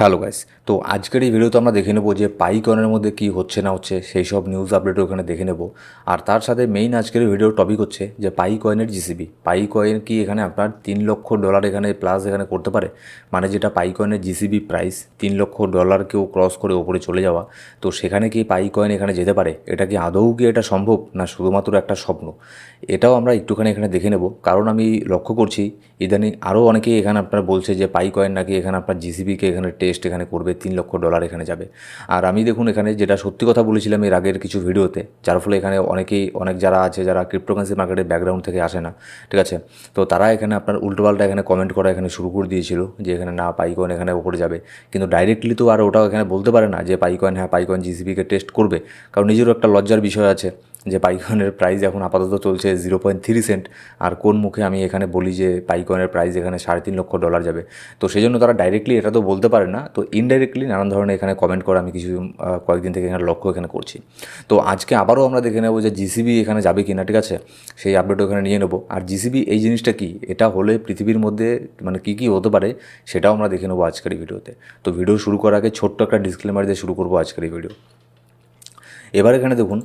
Hello guys, তো আজকের এই ভিডিওতে আমরা দেখে নেব যে পাই কয়েনের মধ্যে কি হচ্ছে না হচ্ছে, সেই সব নিউজ আপডেটও ওখানে দেখে নেব। আর তার সাথে মেইন আজকের ভিডিওর টপিক হচ্ছে যে পাই কয়েনের জিসিবি পাই কয়েন কি এখানে আপনার তিন লক্ষ ডলার এখানে প্লাস এখানে করতে পারে? মানে যেটা পাই কয়েনের জিসিবি প্রাইস তিন লক্ষ ডলার কেউ ক্রস করে ওপরে চলে যাওয়া, তো সেখানে কি পাই কয়েন এখানে যেতে পারে? এটা কি আদৌ কি এটা সম্ভব না শুধুমাত্র একটা স্বপ্ন? এটাও আমরা একটুখানি এখানে দেখে নেব। কারণ আমি লক্ষ্য করছি, ইদানিং আরও অনেকেই এখানে আপনার বলছে যে, পাই কয়েন নাকি এখানে আপনার জিসিবিকে এখানে টেস্ট এখানে করবে, তিন লক্ষ ডলার এখানে যাবে। আর আমি দেখুন এখানে যেটা সত্যি কথা বলেছিলাম এর আগের কিছু ভিডিওতে, যার ফলে এখানে অনেকেই, অনেক যারা আছে, যারা ক্রিপ্টোকারেন্সি মার্কেটের ব্যাকগ্রাউন্ড থেকে আসে না, ঠিক আছে? তো তারা এখানে আপনার উল্টোপাল্টা এখানে কমেন্ট করা এখানে শুরু করে দিয়েছিল যে, এখানে না, পাই কয়েন এখানে ওপরে যাবে। কিন্তু ডাইরেক্টলি তো আর ওটাও এখানে বলতে পারে না যে, পাই কয়েন হ্যাঁ পাই কয়েন জিসিবিকে টেস্ট করবে। কারণ নিজেরও একটা লজ্জার বিষয় আছে। যে পাইকনের প্রাইস এখন আপাতত চলছে জিরো পয়েন্ট থ্রি সেন্ট আর কোন মুখে আমি এখানে বলি যে পাইকনের প্রাইস এখানে সাড়ে তিন লক্ষ ডলার যাবে? তো সেই জন্য তারা ডাইরেক্টলি এটা তো বলতে পারে না। তো ইনডাইরেক্টলি নানান ধরনের এখানে কমেন্ট করে আমি কিছু কয়েকদিন থেকে এখানে লক্ষ্য এখানে করছি। তো আজকে আবারও আমরা দেখে নেব যে জিসিবি এখানে যাবে কি না ঠিক আছে? সেই আপডেট ওখানে নিয়ে নেব। আর জিসিবি এই জিনিসটা কি? এটা হলে পৃথিবীর মধ্যে মানে কী কী হতে পারে সেটাও আমরা দেখে নেব আজকের ভিডিওতে। তো ভিডিও শুরু করার আগে ছোট্ট একটা ডিসক্লেমার দিয়ে শুরু করব আজকের এই ভিডিও। এবার এখানে দেখুন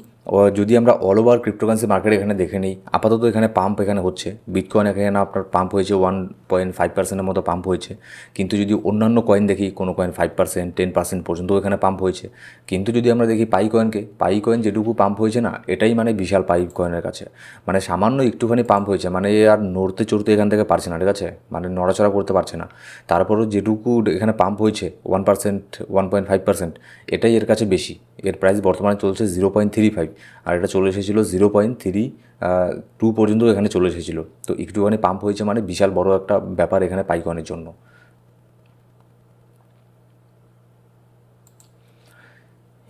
যদি আমরা অল ওভার ক্রিপ্টোকারেন্সি মার্কেট এখানে দেখে নিই, আপাতত এখানে পাম্প এখানে হচ্ছে বিটকয়েন এখানে আপনার পাম্প হয়েছে ওয়ান পয়েন্ট ফাইভ পার্সেন্টের মতো পাম্প হয়েছে, কিন্তু যদি অন্যান্য কয়েন দেখি, কোনো coin five percent ten percent পর্যন্ত এখানে পাম্প হয়েছে, কিন্তু যদি আমরা দেখি পাই কয়েনকে পাই কয়েন যেটুকু পাম্প হয়েছে না, এটাই মানে বিশাল পাই কয়েনের কাছে মানে সামান্য একটুখানি পাম্প হয়েছে মানে আর নড়তে চড়তে এখান থেকে পারছে না, ঠিক আছে মানে নড়াচড়া করতে পারছে না, তারপরও যেটুকু এখানে পাম্প হয়েছে one percent one point five percent এটাই এর কাছে বেশি, এর প্রাইস বর্তমানে চলছে জিরো পয়েন্ট থ্রি ফাইভ আর এটা চলে এসেছিল জিরো পয়েন্ট থ্রি টু পর্যন্ত এখানে চলে এসেছিল। তো একটুখানি পাম্প হয়েছে মানে বিশাল বড় একটা ব্যাপার এখানে পাইকনের জন্য।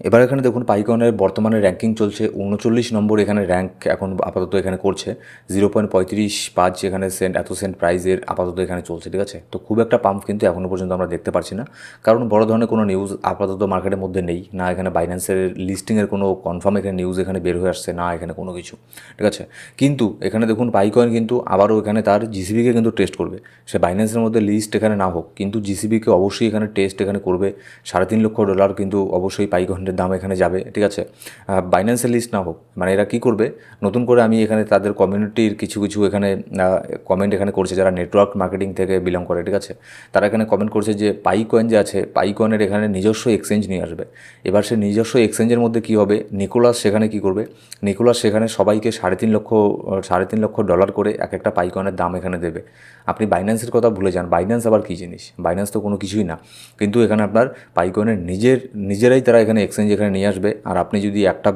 এবার এখানে দেখুন পাইকনের বর্তমানে র্যাঙ্কিং চলছে, উনচল্লিশ নম্বর এখানে র্যাঙ্ক এখন আপাতত এখানে করছে জিরো পয়েন্ট পঁয়ত্রিশ পাঁচ এখানে সেন্ট এত সেন্ট প্রাইজের আপাতত এখানে চলছে, ঠিক আছে? তো খুব একটা পাম্প কিন্তু এখনও পর্যন্ত আমরা দেখতে পাচ্ছি না। কারণ বড় ধরনের কোনো নিউজ আপাতত মার্কেটের মধ্যে নেই, না এখানে বাইন্যান্সের লিস্টিংয়ের কোনো কনফার্ম এখানে নিউজ এখানে বের হয়ে আসছে, না এখানে কোনো কিছু, ঠিক আছে? কিন্তু এখানে দেখুন পাইকয়েন কিন্তু আবারও এখানে তার জিসিবিকে কিন্তু টেস্ট করবে। সে বাইন্যান্সের মধ্যে লিস্ট এখানে না হোক, কিন্তু জিসিবিকে অবশ্যই এখানে টেস্ট এখানে করবে। সাড়ে তিন লক্ষ ডলার কিন্তু অবশ্যই পাইকয়েনের দাম এখানে যাবে, ঠিক আছে? বাইন্যান্সের লিস্ট না হোক মানে এরা কী করবে? নতুন করে আমি এখানে তাদের কমিউনিটির কিছু কিছু এখানে কমেন্ট এখানে করছে যারা নেটওয়ার্ক মার্কেটিং থেকে বিলং করে, ঠিক আছে? তারা এখানে কমেন্ট করছে যে পাই কয়েন যে আছে পাই কয়েনের এখানে নিজস্ব এক্সচেঞ্জ নিয়ে আসবে। এবার সে নিজস্ব এক্সচেঞ্জের মধ্যে কী হবে? নিকোলাস সেখানে কী করবে? নিকোলাস সেখানে সবাইকে সাড়ে তিন লক্ষ, সাড়ে তিন লক্ষ ডলার করে এক একটা পাই কয়েনের দাম এখানে দেবে। আপনি বাইন্যান্সের কথা ভুলে যান বাইন্যান্স আবার কী জিনিস? বাইন্যান্স তো কোনো কিছুই না। কিন্তু এখানে আপনার পাই কয়েনের নিজের, নিজেরাই তারা এখানে এক্সচেঞ্জ এখানে নিয়ে আসবে, আর আপনি যদি একটা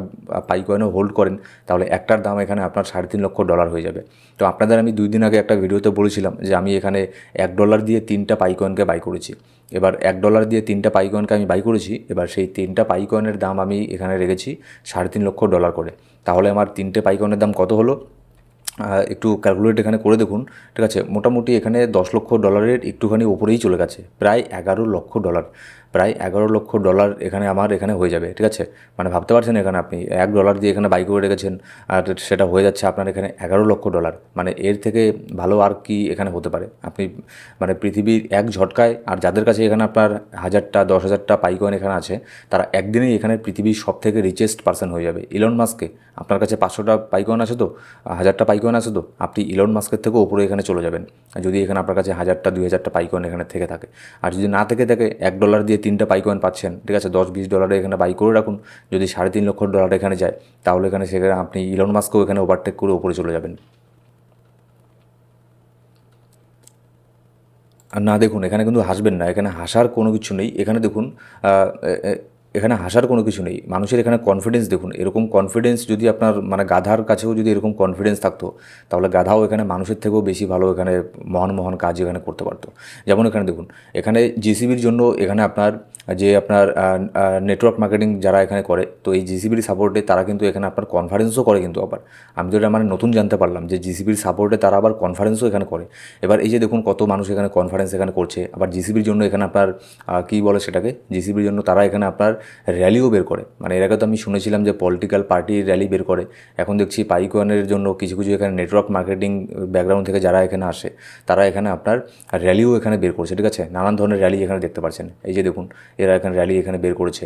পাই কয়েনও হোল্ড করেন, তাহলে একটার দাম এখানে আপনার সাড়ে তিন লক্ষ ডলার হয়ে যাবে। তো আপনাদের আমি দুই দিন আগে একটা ভিডিওতে বলেছিলাম যে আমি এখানে এক ডলার দিয়ে তিনটা পাই কয়েনকে বাই করেছি। এবার এক ডলার দিয়ে তিনটা পাই কয়েনকে আমি বাই করেছি, এবার সেই তিনটা পাই কয়েনের দাম আমি এখানে রেখেছি সাড়ে তিন লক্ষ ডলার করে। তাহলে আমার তিনটে পাই কয়েনের দাম কত হলো? একটু ক্যালকুলেট এখানে করে দেখুন, ঠিক আছে? মোটামুটি এখানে দশ লক্ষ ডলারের একটুখানি ওপরেই চলে গেছে, প্রায় এগারো লক্ষ ডলার প্রায় এগারো লক্ষ ডলার এখানে আমার এখানে হয়ে যাবে, ঠিক আছে? মানে ভাবতে পারছেন এখানে আপনি, এক ডলার দিয়ে এখানে বাই করে রেখেছেন আর সেটা হয়ে যাচ্ছে আপনার এখানে এগারো লক্ষ ডলার। মানে এর থেকে ভালো আর কি এখানে হতে পারে? আপনি মানে পৃথিবীর এক ঝটকায়, আর যাদের কাছে এখানে আপনার হাজারটা, দশ হাজারটা পাইকয়েন এখানে আছে, তারা একদিনেই এখানে পৃথিবীর সব থেকে রিচেস্ট পার্সন হয়ে যাবে। ইলন মাস্কে আপনার কাছে পাঁচশোটা পাইকয়েন আছে তো? হাজারটা পাইকয়েন আছে তো? আপনি ইলন মাস্কের থেকেও ওপরে এখানে চলে যাবেন। যদি এখানে আপনার কাছে হাজারটা, দুই হাজারটা পাইকয়েন এখানে থেকে থাকে। আর যদি না থেকে থাকে, এক ডলার দিয়ে তিনটা পাইকয়েন পাচ্ছেন, ঠিক আছে? দশ বিশ ডলারে এখানে বাই করে রাখুন। যদি সাড়ে তিন লক্ষ ডলার এখানে যায়, তাহলে এখানে সেখানে আপনি ইলন মাস্কও এখানে ওভারটেক করে ওপরে চলে যাবেন। আর না দেখুন, এখানে কিন্তু হাসবেন না, এখানে হাসার কোনো কিছু নেই। এখানে দেখুন এখানে হাসার কোনো কিছু নেই। মানুষের এখানে কনফিডেন্স দেখুন। এরকম কনফিডেন্স যদি আপনার মানে গাধার কাছেও যদি এরকম কনফিডেন্স থাকতো, তাহলে গাধাও এখানে মানুষের থেকেও বেশি ভালো এখানে মহান মহান কাজ এখানে করতে পারতো। যেমন এখানে দেখুন, এখানে জিসিবির জন্য এখানে আপনার, যে আপনার নেটওয়ার্ক মার্কেটিং যারা এখানে করে, তো এই জিসিবির সাপোর্টে তারা কিন্তু এখানে আপনার কনফারেন্সও করে কিন্তু আবার। আমি এটা মানে নতুন জানতে পারলাম যে জিসিবির সাপোর্টে তারা আবার কনফারেন্সও এখানে করে। এবার এই যে দেখুন কত মানুষ এখানে কনফারেন্স এখানে করছে, আবার জিসিবির জন্য এখানে আপনার কী বলে সেটাকে? জিসিবির জন্য তারা এখানে আপনার র্যালিও বের করে। মানে এর আগে তো আমি শুনেছিলাম যে পলিটিক্যাল পার্টির র্যালি বের করে। এখন দেখছি পাইকনের জন্য কিছু কিছু এখানে নেটওয়ার্ক মার্কেটিং ব্যাকগ্রাউন্ড থেকে যারা এখানে আসে, তারা এখানে আপনার র্যালিও এখানে বের করছে, ঠিক আছে? নানান ধরনের র্যালি এখানে দেখতে পাচ্ছেন। এই যে দেখুন, এরা এখানে র্যালি এখানে বের করেছে।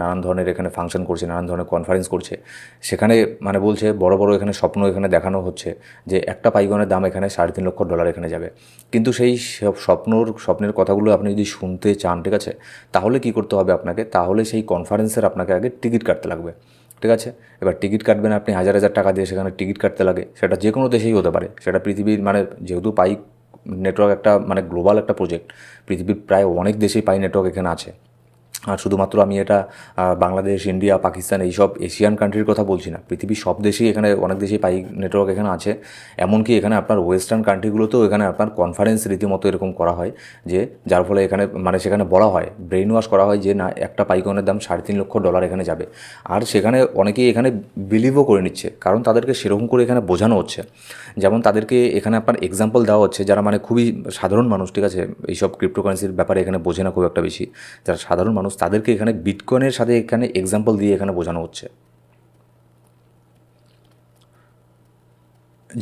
নানান ধরনের এখানে ফাংশন করছে, নানান ধরনের কনফারেন্স করছে। সেখানে মানে বলছে, বড় বড় এখানে স্বপ্ন এখানে দেখানো হচ্ছে যে একটা পাইগনের দাম এখানে সাড়ে তিন লক্ষ ডলার এখানে যাবে। কিন্তু সেই সব স্বপ্নর, স্বপ্নের কথাগুলো আপনি যদি শুনতে চান, ঠিক আছে? তাহলে কি করতে হবে আপনাকে? তাহলে সেই কনফারেন্সের আপনাকে আগে টিকিট কাটতে লাগবে, ঠিক আছে? এবার টিকিট কাটবেন আপনি হাজার হাজার টাকা দিয়ে সেখানে টিকিট কাটতে লাগে, সেটা যে কোনো দেশেই হতে পারে। সেটা পৃথিবীর মানে যেহেতু পাই নেটওয়ার্ক একটা মানে গ্লোবাল একটা প্রজেক্ট পৃথিবীর প্রায় অনেক দেশেই পাই নেটওয়ার্ক এখানে আছে। আর শুধুমাত্র আমি এটা বাংলাদেশ, ইন্ডিয়া, পাকিস্তান এইসব এশিয়ান কান্ট্রির কথা বলছি না। পৃথিবীর সব দেশেই এখানে, অনেক দেশেই পাই নেটওয়ার্ক এখানে আছে। এমনকি এখানে আপনার ওয়েস্টার্ন কান্ট্রিগুলোতেও এখানে আপনার কনফারেন্স রীতিমতো এরকম করা হয় যে, যার ফলে এখানে মানে সেখানে বলা হয় ব্রেন ওয়াশ করা হয় যে, না, একটা পাইকনের দাম সাড়ে তিন লক্ষ ডলার এখানে যাবে। আর সেখানে অনেকেই এখানে বিলিভও করে নিচ্ছে, কারণ তাদেরকে সেরকম করে এখানে বোঝানো হচ্ছে। যেমন তাদেরকে এখানে আপনার এক্সাম্পল দেওয়া হচ্ছে, যারা মানে খুবই সাধারণ মানুষ, ঠিক আছে? এইসব ক্রিপ্টোকারেন্সির ব্যাপারে এখানে বোঝে না খুব একটা বেশি। যারা সাধারণ মানুষ তাদেরকে এখানে বিটকয়েনের সাথে এখানে এক্সাম্পল দিয়ে এখানে বোঝানো হচ্ছে।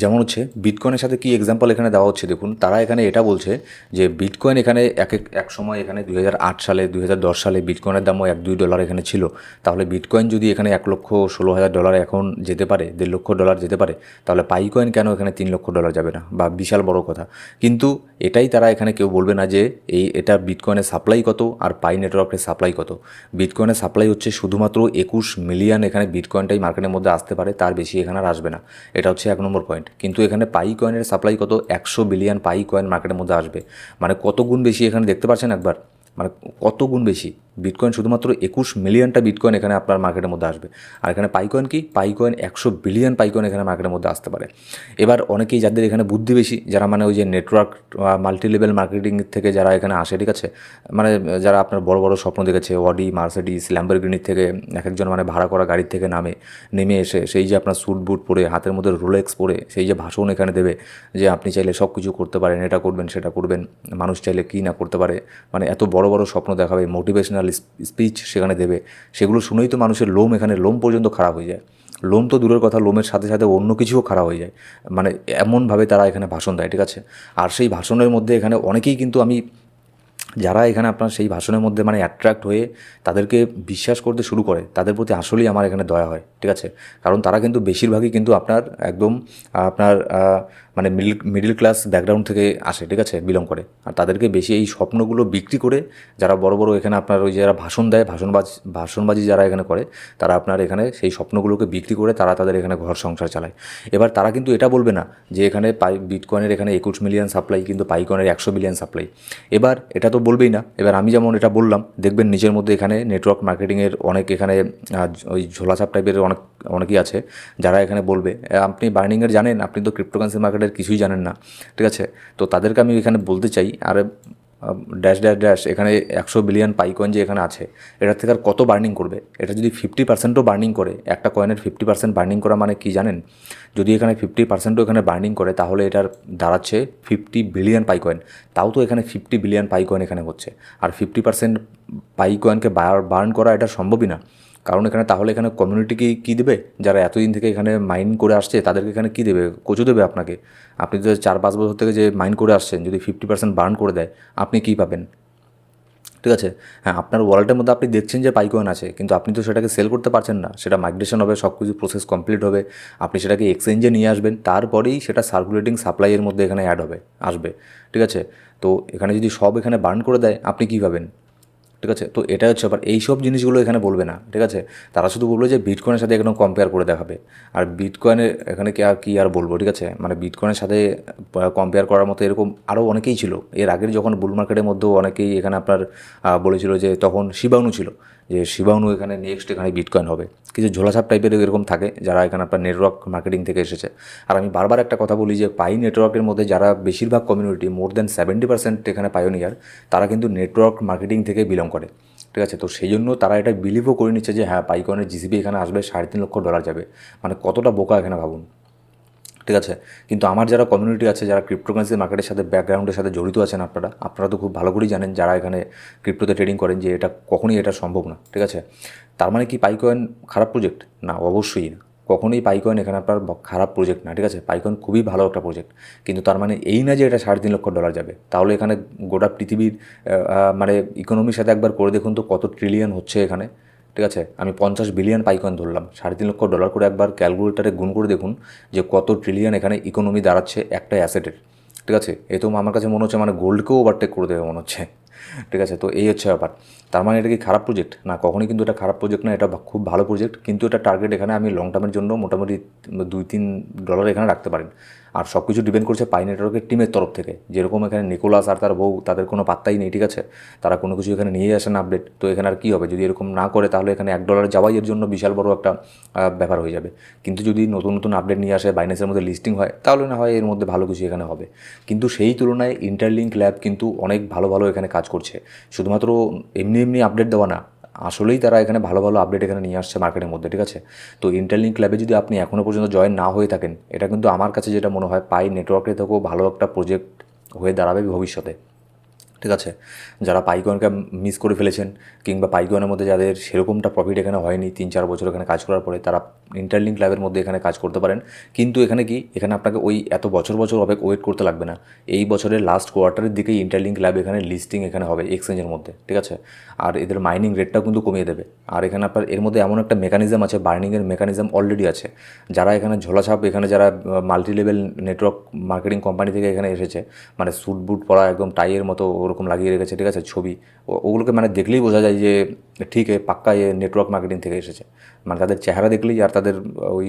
যেমন হচ্ছে বিটকয়েনের সাথে কি এক্সাম্পল এখানে দেওয়া হচ্ছে? দেখুন, তারা এখানে এটা বলছে যে বিটকয়েন এখানে এক এক সময় এখানে দুই হাজার আট সালে, দুই হাজার দশ সালে বিটকয়েনের দামও এক দুই ডলার এখানে ছিল। তাহলে বিটকয়েন যদি এখানে এক লক্ষ ষোলো হাজার ডলার এখন যেতে পারে, দেড় লক্ষ ডলার যেতে পারে, তাহলে পাইকয়েন কেন এখানে তিন লক্ষ ডলার যাবে না? বা বিশাল বড় কথা। কিন্তু এটাই তারা এখানে কেউ বলবে না যে এই এটা বিটকয়েনের সাপ্লাই কত আর পাই নেটওয়ার্কের সাপ্লাই কত। বিটকয়েনের সাপ্লাই হচ্ছে শুধুমাত্র একুশ মিলিয়ন এখানে বিটকয়েনটাই মার্কেটের মধ্যে আসতে পারে, তার বেশি এখানে আর আসবে না। এটা হচ্ছে এক নম্বর পয়েন্ট কিন্তু এখানে পাই কয়েনের সাপ্লাই কত? একশো বিলিয়ন পাই কয়েন মার্কেটের মধ্যে আসবে। মানে কত গুণ বেশি এখানে দেখতে পাচ্ছেন একবার? মানে কত গুণ বেশি? বিটকয়েন শুধুমাত্র একুশ মিলিয়নটা বিটকয়েন এখানে আপনার মার্কেটের মধ্যে আসবে। আর এখানে পাইকয়েন কি? পাইকয়েন একশো বিলিয়ন পাইকয়েন এখানে মার্কেটের মধ্যে আসতে পারে। এবার অনেকেই যাদের এখানে বুদ্ধি বেশি, যারা মানে ওই যে নেটওয়ার্ক মাল্টি লেভেল মার্কেটিং থেকে যারা এখানে আসে, ঠিক আছে? মানে যারা আপনার বড় বড় স্বপ্ন দেখেছে অডি মার্সিডিস ল্যাম্বরগিনির থেকে এক একজন মানে ভাড়া করা গাড়ির থেকে নামে, নেমে এসে সেই যে আপনার স্যুট বুট পরে, হাতের মধ্যে রোলেক্স পরে, সেই যে ভাষণ এখানে দেবে যে আপনি চাইলে সব কিছু করতে পারেন, এটা করবেন, সেটা করবেন, মানুষ চাইলে কী না করতে পারে। মানে এত বড় বড় স্বপ্ন দেখাবে মোটিভেশনাল স্পিচ সেখানে দেবে, সেগুলো শুনেই তো মানুষের লোম এখানে, লোম পর্যন্ত খারাপ হয়ে যায়। লোম তো দূরের কথা, লোমের সাথে সাথে অন্য কিছুও খারাপ হয়ে যায়। মানে এমনভাবে তারা এখানে ভাষণ দেয়, ঠিক আছে? আর সেই ভাষণের মধ্যে এখানে অনেকেই কিন্তু আমি, যারা এখানে আপনার সেই ভাষণের মধ্যে মানে অ্যাট্রাক্ট হয়ে তাদেরকে বিশ্বাস করতে শুরু করে, তাদের প্রতি আসলেই আমার এখানে দয়া হয়, ঠিক আছে? কারণ তারা কিন্তু বেশিরভাগই কিন্তু আপনার একদম, আপনার মানে মিডিল মিডিল ক্লাস ব্যাকগ্রাউন্ড থেকে আসে, ঠিক আছে? বিলং করে। আর তাদেরকে বেশি এই স্বপ্নগুলো বিক্রি করে যারা বড় বড় এখানে আপনার ওই যারা ভাষণ দেয়, ভাষণবাজ, ভাষণবাজি যারা এখানে করে, তারা আপনার এখানে সেই স্বপ্নগুলোকে বিক্রি করে তারা তাদের এখানে ঘর সংসার চালায়। এবার তারা কিন্তু এটা বলবে না যে এখানে পাই বিটকয়েনের এখানে একুশ মিলিয়ন সাপ্লাই কিন্তু পাইকয়েনের একশো মিলিয়ন সাপ্লাই এবার এটা তো বলবেই না। এবার আমি যেমন এটা বললাম, দেখবেন নিজের মধ্যে এখানে নেটওয়ার্ক মার্কেটিংয়ের অনেক এখানে ওই ঝোলাছাপ টাইপের অনেক, অনেকেই আছে যারা এখানে বলবে। আপনি বার্নিংয়ের জানেন, আপনি তো ক্রিপ্টোকারেন্সি মার্কেটের কিছুই জানেন না, ঠিক আছে? তো তাদেরকে আমি এখানে বলতে চাই, আর ড্যাশ ড্যাশ ড্যাশ, এখানে একশো বিলিয়ন পাই কয়েন যে এখানে আছে, এটার থেকে আর কত বার্নিং করবে? এটা যদি ফিফটি পার্সেন্টও বার্নিং করে, একটা কয়েনের ফিফটি পার্সেন্ট বার্নিং করা মানে কি জানেন? যদি এখানে ফিফটি পার্সেন্টও এখানে বার্নিং করে, তাহলে এটার দাঁড়াচ্ছে ফিফটি বিলিয়ন পাই কয়েন তাও তো এখানে ফিফটি বিলিয়ন পাই কয়েন এখানে হচ্ছে। আর ফিফটি পার্সেন্ট পাই কয়েনকে বার্ন করা এটা সম্ভবই না। কারণ এখানে তাহলে এখানে কমিউনিটিকে কী দেবে? যারা এতদিন থেকে এখানে মাইন করে আসছে, তাদেরকে এখানে কী দেবে? কচু দেবে আপনাকে? আপনি তো চার পাঁচ বছর থেকে যে মাইন করে আসছেন, যদি ফিফটি পার্সেন্ট বার্ন করে দেয়, আপনি কী পাবেন? ঠিক আছে? হ্যাঁ আপনার ওয়ালেটের মধ্যে আপনি দেখছেন যে পাইকয়েন আছে, কিন্তু আপনি তো সেটাকে সেল করতে পারছেন না। সেটা মাইগ্রেশন হবে সব কিছু প্রসেস কমপ্লিট হবে। আপনি সেটাকে এক্সচেঞ্জে নিয়ে আসবেন, তারপরেই সেটা সার্কুলেটিং সাপ্লাইয়ের মধ্যে এখানে অ্যাড হবে, আসবে। ঠিক আছে? তো এখানে যদি সব এখানে বার্ন করে দেয়, আপনি কী পাবেন? ঠিক আছে? তো এটা হচ্ছে আবার এইসব জিনিসগুলো এখানে বলবে না, ঠিক আছে? তারা শুধু বলবে যে বিটকয়েনের সাথে একদম কম্পেয়ার করে দেখাবে। আর বিটকয়েনের এখানে কি আর কী আর বলব, ঠিক আছে? মানে বিটকয়েনের সাথে কম্পেয়ার করার মতো এরকম আরও অনেকেই ছিল। এর আগের যখন বুল মার্কেটের মধ্যেও অনেকেই এখানে আপনার বলেছিল যে তখন শিবাণু ছিল। যে শিবাণু এখানে নেক্সট এখানে বিটকয়েন হবে। কিছু ঝোলাছাপ টাইপের এরকম থাকে, যারা এখানে আপনার নেটওয়ার্ক মার্কেটিং থেকে এসেছে। আর আমি বারবার একটা কথা বলি যে, পাই নেটওয়ার্কের মধ্যে যারা বেশিরভাগ community more than seventy percent এখানে পায়োনিয়ার তারা কিন্তু নেটওয়ার্ক মার্কেটিং থেকে বিলং করে। ঠিক আছে? তো সেই জন্য তারা এটা বিলিভও করে নিচ্ছে যে হ্যাঁ পাইকনের জিসিবি এখানে আসবে, সাড়ে তিন লক্ষ ডলার যাবে। মানে কতটা বোকা এখানে ভাবুন। ঠিক আছে? কিন্তু আমার যারা কমিউনিটি আছে, যারা ক্রিপ্টোকারেন্সি মার্কেটের সাথে ব্যাকগ্রাউন্ডের সাথে জড়িত আছেন আপনারা আপনারা তো খুব ভালো করেই জানেন যারা এখানে ক্রিপ্টোতে ট্রেডিং করেন যে এটা কখনোই এটা সম্ভব না, ঠিক আছে? তার মানে কি পাইকয়েন খারাপ প্রজেক্ট না, অবশ্যই না। কখনোই পাইকয়েন এখানে আপনার খারাপ প্রজেক্ট না, ঠিক আছে? পাইকয়েন খুবই ভালো একটা প্রজেক্ট কিন্তু তার মানে এই না যে এটা সাড়ে তিন লক্ষ ডলার যাবে, তাহলে এখানে গোটা পৃথিবীর মানে ইকোনমির সাথে একবার করে দেখুন তো কত ট্রিলিয়ন হচ্ছে এখানে। ঠিক আছে? আমি পঞ্চাশ বিলিয়ন পাইকয়েন ধরলাম। সাড়ে তিন লক্ষ ডলার করে একবার ক্যালকুলেটারে গুণ করে দেখুন যে কত ট্রিলিয়ন এখানে ইকোনমি দাঁড়াচ্ছে একটা অ্যাসেটের ঠিক আছে? এ তো আমার কাছে মনে হচ্ছে মানে গোল্ডকেও ওভারটেক করে দেবে মনে হচ্ছে। ঠিক আছে? তো এই হচ্ছে ব্যাপার। তার মানে এটা কি খারাপ প্রজেক্ট না, কখনোই কিন্তু এটা খারাপ প্রজেক্ট না, এটা খুব ভালো প্রজেক্ট কিন্তু এটা টার্গেট এখানে আমি লং টার্মের জন্য মোটামুটি দুই তিন ডলার এখানে রাখতে পারেন আর সব কিছু ডিপেন্ড করছে পাই নেটওয়ার্কের টিমের তরফ থেকে। যেরকম এখানে নিকোলাস আর তার বউ, তাদের কোনো পাত্তাই নেই, ঠিক আছে? তারা কোনো কিছু এখানে নিয়ে আসেন আপডেট তো এখানে আর কী হবে? যদি এরকম না করে, তাহলে এখানে এক ডলার যাওয়াই এর জন্য বিশাল বড় একটা ব্যাপার হয়ে যাবে। কিন্তু যদি নতুন নতুন আপডেট নিয়ে আসে বাইন্যান্সের মধ্যে লিস্টিং হয়, তাহলে না হয় এর মধ্যে ভালো কিছু এখানে হবে। কিন্তু সেই তুলনায় ইন্টারলিঙ্ক ল্যাব কিন্তু অনেক ভালো ভালো এখানে কাজ করছে। শুধুমাত্র এমনি এমনি আপডেট দেওয়া না। আসলেই তারা এখানে ভালো ভালো আপডেট এখানে নিয়ে আসছে মার্কেটের মধ্যে, ঠিক আছে? তো ইন্টারলিঙ্ক ক্লাবে যদি আপনি এখনও পর্যন্ত জয়েন না হয়ে থাকেন, এটা কিন্তু আমার কাছে যেটা মনে হয়, পাই নেটওয়ার্কে থেকেও ভালো একটা প্রজেক্ট হয়ে দাঁড়াবে ভবিষ্যতে। ঠিক আছে? যারা পাইকনকে মিস করে ফেলেছেন কিংবা পাইকনের মধ্যে যাদের সেরকমটা প্রফিট এখানে হয়নি তিন চার বছর এখানে কাজ করার পরে, তারা ইন্টারলিঙ্ক ল্যাবের মধ্যে এখানে কাজ করতে পারেন। কিন্তু এখানে কি? এখানে আপনাকে ওই এত বছর বছর অপেক ওয়েট করতে লাগবে না। এই বছরের লাস্ট কোয়ার্টারের দিকেই ইন্টারলিঙ্ক ল্যাব এখানে লিস্টিং এখানে হবে এক্সচেঞ্জের মধ্যে, ঠিক আছে? আর এদের মাইনিং রেটটাও কিন্তু কমিয়ে দেবে। আর এখানে আপনার এর মধ্যে এমন একটা মেকানিজম আছে বার্নিংয়ের মেকানিজম অলরেডি আছে। যারা এখানে ঝোলাছাপ, এখানে যারা multi level network marketing company থেকে এখানে এসেছে মানে স্যুট বুট পরা একদম টাইয়ের মতো ওরকম লাগিয়ে রেখেছে ঠিক আছে ছবি। ওগুলোকে মানে দেখলেই বোঝা যায় যে ঠিক এ পাক্কা এ নেটওয়ার্ক মার্কেটিং থেকে এসেছে। মানে তাদের চেহারা দেখলেই আর তাদের ওই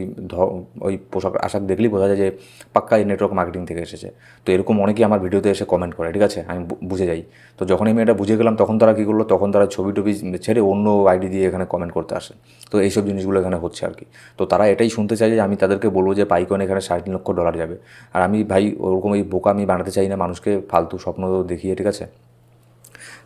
ওই পোশাক আশাক দেখলেই বোঝা যায় যে পাক্কা এই নেটওয়ার্ক মার্কেটিং থেকে এসেছে। তো এরকম অনেকেই আমার ভিডিওতে এসে কমেন্ট করে, ঠিক আছে? আমি বুঝে যাই। তো যখন আমি এটা বুঝে গেলাম, তখন তারা কী করল? তখন তারা ছবি টবি ছেড়ে অন্য আইডি দিয়ে এখানে কমেন্ট করতে আসে। তো এইসব জিনিসগুলো এখানে হচ্ছে আর কি। তো তারা এটাই শুনতে চায় যে আমি তাদেরকে বলব যে পাইকন এখানে সাড়ে তিন লক্ষ ডলার যাবে। আর আমি ভাই, ওরকম এই বোকা আমি বানাতে চাই না, মানুষকে ফালতু স্বপ্ন দেখিয়ে, ঠিক আছে?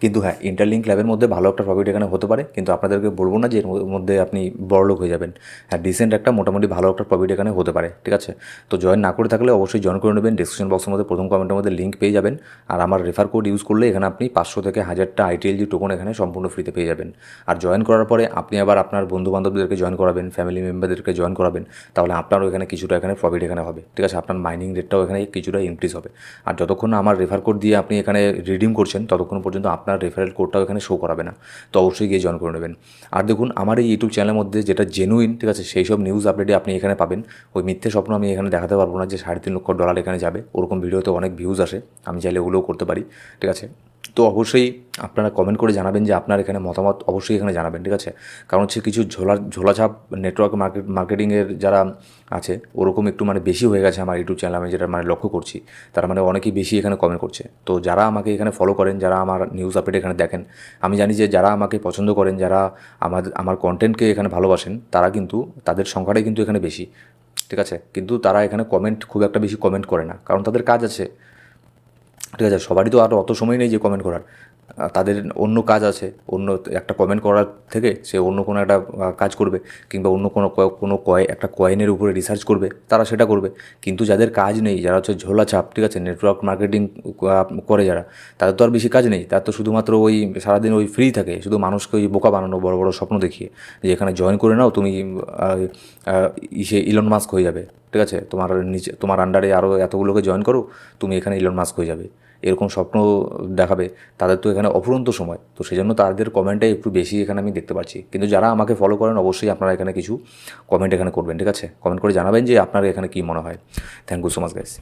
কিন্তু হ্যাঁ ইন্টারলিঙ্ক ল্যাবের মধ্যে ভালো একটা প্রফিট এখানে হতে পারে, কিন্তু আপনাদেরকে বলব না যে এর মধ্যে আপনি বড়লোক হয়ে যাবেন। হ্যাঁ ডিসেন্ট একটা মোটামুটি ভালো একটা প্রফিট এখানে হতে পারে, ঠিক আছে? তো জয়েন না করে থাকলে অবশ্যই জয়েন করে নেবেন ডিসক্রিপশন বক্সের মধ্যে প্রথম কমেন্টের মধ্যে লিঙ্ক পেয়ে যাবেন, আর আমার রেফার কোড ইউজ করলে এখানে আপনি পাঁচশো থেকে হাজারটা আইটিএলজি টোকন এখানে সম্পূর্ণ ফ্রিতে পেয়ে যাবেন। আর জয়েন করার পরে আপনি আবার আপনার বন্ধু বান্ধবদেরকে জয়েন করাবেন ফ্যামিলি মেম্বারদেরকে জয়েন করাবেন, তাহলে আপনারও এখানে কিছুটা এখানে প্রফিট এখানে হবে, ঠিক আছে? আপনার মাইনিং রেটটাও এখানে কিছুটা ইনক্রিজ হবে। আর যতক্ষণ আমার রেফার কোড দিয়ে আপনি এখানে রিডিম করছেন, ততক্ষণ পর্যন্ত আপনার রেফারেল কোডটাও এখানে শো করাবে না। তো অবশ্যই গিয়ে জয়েন করে নেবেন। আর দেখুন, আমার এই ইউটিউব চ্যানেলের মধ্যে যেটা জেনুইন ঠিক আছে, সেই সব নিউজ আপডেটে আপনি এখানে পাবেন। ওই মিথ্যে স্বপ্ন আমি এখানে দেখাতে পারব না যে সাড়ে তিন লক্ষ ডলার এখানে যাবে। ওরকম ভিডিওতে অনেক ভিউজ আসে। আমি চাইলে ওগুলোও করতে পারি, ঠিক আছে? তো অবশ্যই আপনারা কমেন্ট করে জানাবেন যে আপনার এখানে মতামত অবশ্যই এখানে জানাবেন, ঠিক আছে? কারণ হচ্ছে কিছু ঝোলা, ঝোলাঝাপ নেটওয়ার্ক মার্কেট মার্কেটিংয়ের যারা আছে, ওরকম একটু মানে বেশি হয়ে গেছে আমার ইউটিউব চ্যানেল আমি যেটা মানে লক্ষ্য করছি, তারা মানে অনেকেই বেশি এখানে কমেন্ট করছে। তো যারা আমাকে এখানে ফলো করেন, যারা আমার নিউজ আপডেট এখানে দেখেন, আমি জানি যে যারা আমাকে পছন্দ করেন, যারা আমার আমার কন্টেন্টকে এখানে ভালোবাসেন, তারা কিন্তু তাদের সংখ্যাটাই কিন্তু এখানে বেশি, ঠিক আছে? কিন্তু তারা এখানে কমেন্ট খুব একটা বেশি কমেন্ট করে না, কারণ তাদের কাজ আছে। ঠিক আছে সবারই তো আর অত সময় নেই যে কমেন্ট করার। তাদের অন্য কাজ আছে, অন্য একটা কমেন্ট করার থেকে সে অন্য কোনো একটা কাজ করবে কিংবা অন্য কোনো কোনো কয়, একটা কয়েনের উপরে রিসার্চ করবে, তারা সেটা করবে। কিন্তু যাদের কাজ নেই, যারা হচ্ছে ঝোলা ছাপ, ঠিক আছে নেটওয়ার্ক মার্কেটিং করে যারা, তাদের তো আর বেশি কাজ নেই। তার তো শুধুমাত্র ওই সারাদিন ওই ফ্রি থাকে, শুধু মানুষকে ওই বোকা বানানো, বড় বড় স্বপ্ন দেখিয়ে, যে এখানে জয়েন করে নাও, তুমি ইসে ইলন মাস্ক হয়ে যাবে, ঠিক আছে? তোমার নিচে, তোমার আন্ডারে আরও এতগুলোকে জয়েন করো, তুমি এখানে ইলন মাস্ক হয়ে যাবে। এরকম স্বপ্ন দেখাবে, তাদের তো এখানে অফুরন্ত সময়। তো সেই জন্য তাদের কমেন্টটাই একটু বেশি এখানে আমি দেখতে পাচ্ছি। কিন্তু যারা আমাকে ফলো করেন, অবশ্যই আপনারা এখানে কিছু কমেন্ট এখানে করবেন, ঠিক আছে? কমেন্ট করে জানাবেন যে আপনার এখানে কী মনে হয়। Thank you so much guys